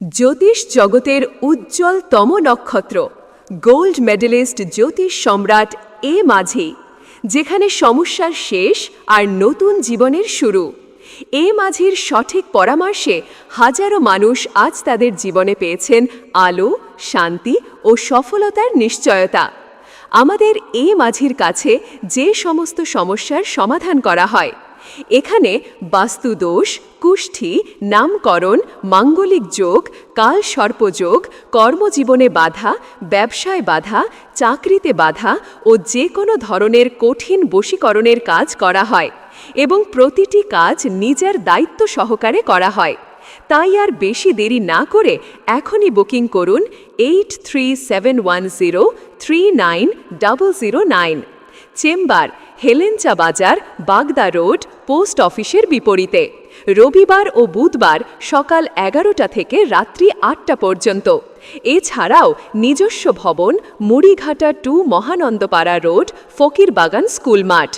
জ্যোতিষ জগতের উজ্জ্বলতম নক্ষত্র। Gold medallist জ্যোতিষ সম্রাট এ মাঝি, যেখানে সমস্যার শেষ আর নতুন জীবনের শুরু। এ মাঝির সঠিক পরামর্শে হাজারো মানুষ আজ তাদের জীবনে পেয়েছেন আলো, শান্তি ও সফলতার নিশ্চয়তা। আমাদের এ মাঝির কাছে যে সমস্ত সমস্যার সমাধান করা হয় এখানে বাস্তুদোষ, কুষ্ঠি, নামকরণ, মাঙ্গলিক যোগ কাল সর্পযোগ কর্মজীবনে বাধা, ব্যবসায় বাধা, চাকরিতে বাধা ও যে কোনো ধরনের কঠিন বশীকরণের কাজ করা হয় এবং প্রতিটি কাজ নিজের দায়িত্ব সহকারে করা হয়। তাই আর বেশি দেরি না করে এখনই বুকিং করুন eight three seven one zero three nine double zero nine. Chamber, Helencha Bazar, Bagda road, post অফিসের বিপরীতে। রবিবার ও বুধবার সকাল এগারোটা থেকে রাত্রি আটটা পর্যন্ত। এছাড়াও নিজস্ব ভবন, Murighata to Mahanandapara road, Fakirbagan school মাঠ